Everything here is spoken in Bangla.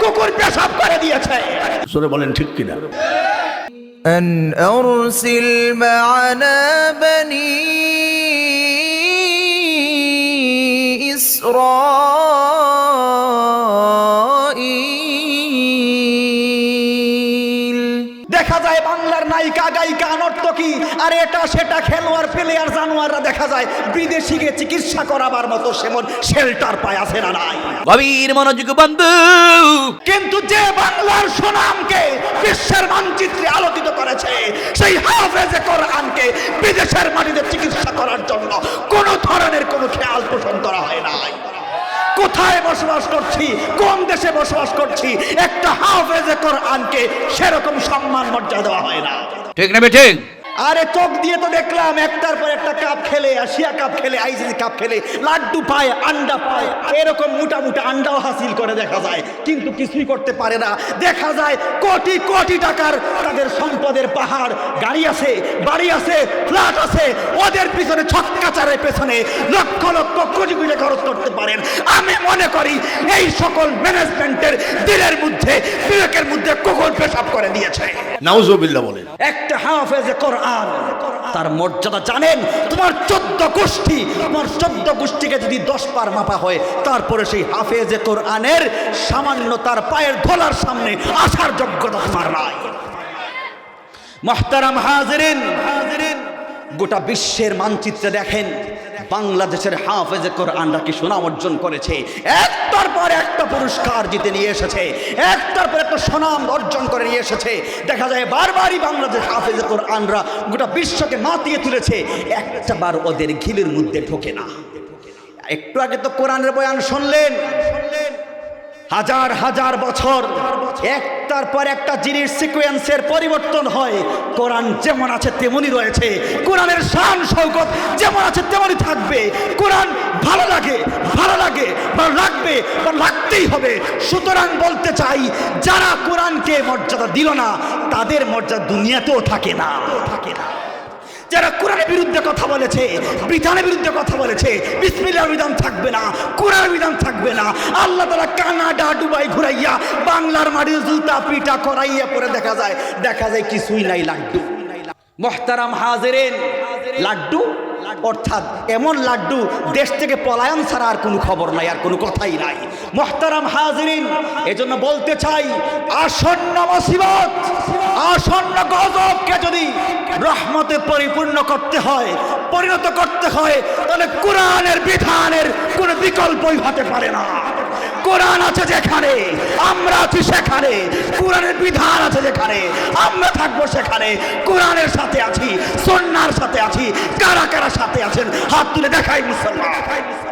কুকুর পেশাব করে দিয়েছে সরে বলেন ঠিক কিনা أن أرسل معنا بني إسرائيل দেখা যায় বাংলার নায়িকা গায়িকা নর্তকী আর এটা সেটা খেলোয়াড় প্লেয়ার জানোয়াররা দেখা যায় বিদেশি গিয়ে চিকিৎসা করাবার মতো সেমন শেল্টার পায় আছে না নাই? গভীর মনোযোগ বন্ধু। কিন্তু যে বাংলার সুনামকে বিশ্বের মানচিত্রে আলোকিত করেছে সেই হাফেজে কোরআনকে বিদেশের মাটিতে চিকিৎসা করার জন্য কোন ধরনের কোনো খেয়াল পোষণ করা হয় নাই কোথায় বসবাস করছি? কোন দেশে বসবাস করছি? একটা হাফেজে কোরআনকে সেরকম সম্মান মর্যাদা দেওয়া হয় না। ঠিক না বেঠিক? আরে চোখ দিয়ে তো দেখলাম একটার পর একটা কাপ খেলে এশিয়া কাপ খেলে আইসিসি কাপ খেলে লাড্ডু পায় আন্ডা পায় এরকম মোটা মোটা আন্ডাও হাসিল করে দেখা যায়। কিন্তু কিছুই করতে পারে না। দেখা যায় কোটি কোটি টাকার তাদের সম্পদের পাহাড় গাড়ি আছে বাড়ি আছে ফ্ল্যাট আছে ওদের পিছনে ছক্কাচারের পেছনে লক্ষ লক্ষ কোটি খরচ করতে পারেন। আমি মনে করি এই সকল ম্যানেজমেন্টের দিলের মধ্যে বিবেকের মধ্যে কুকুর পেশাব করে দিয়েছে। নাউজুবিল্লাহ বলেন। একটা হাফেজে কোরআন তার মর্যাদা জানেন? তোমার চোদ্দ গোষ্ঠী তোমার চোদ্দ গোষ্ঠীকে যদি দশ পার মাপা হয় তারপরে সেই হাফেজে কোরআনের সামান্য তার পায়ের ধোলার সামনে আসার যোগ্যতা তোমার নাই। মহতারাম হাজরিন হাজরিন গোটা বিশ্বের মানচিত্রে দেখেন, বাংলাদেশের হাফেজে কোরআনরা কি সুনাম অর্জন করেছে? একটার পর একটা পুরস্কার জিতে নিয়ে এসেছে, একটার পর একটা সুনাম অর্জন করে নিয়ে এসেছে। দেখা যায় বারবারই বাংলাদেশ হাফেজে কোরআনরা গোটা বিশ্বকে মাতিয়ে তুলেছে, একটা বার ওদের ঘিলের মধ্যে ঢোকে না। একটু আগে তো কোরআনের বয়ান শুনলেন, হাজার হাজার বছর একটার পর একটা জিনিস সিকোয়েন্সের পরিবর্তন হয়। কোরআন যেমন আছে তেমনই রয়েছে। কোরআনের শান শৌকত যেমন আছে তেমনই থাকবে। কোরআন ভালো লাগে ভালো লাগে ভালো লাগবে, বা লাগতেই হবে। সুতরাং বলতে চাই, যারা কোরআনকে মর্যাদা দিল না, তাদের মর্যাদা দুনিয়াতেও থাকে না থাকে না। যারা কোরআনের বিরুদ্ধে কথা বলেছে, বিধানের বিরুদ্ধে কথা বলেছে বিসমিল্লার বিধান থাকবে না কোরআন বিধান থাকবে না। আল্লাহ তালা কানাডা ডুবাই ঘুরাইয়া বাংলার মাটির জুতা পিটা করাইয়া পরে দেখা যায় দেখা যায় কিছুই নাই লাড্ডু। মহতারাম হাজেরেন, লাড্ডু? অর্থাৎ এমন লাড্ডু দেশ থেকে পলায়ন ছাড়া আর কোনো খবর নাই, আর কোনো কথাই নাই। মহতারাম হাজরিন, এজন্য বলতে চাই, আসন্ন মুসিবত, আসন্ন গজবকে যদি রহমতে পরিপূর্ণ করতে হয়, পরিণত করতে হয়, তাহলে কোরআনের বিধানের কোনো বিকল্পই হতে পারে না। কোরআন আছে যেখানে, আমরা আছি সেখানে, কোরআনের বিধান আছে যেখানে থাকব সেখানে। কোরআনের সাথে আছি সন্ন্যার সাথে আছি, কারা কারা সাথে আছেন? হাত তুলে দেখাই মুসলমান।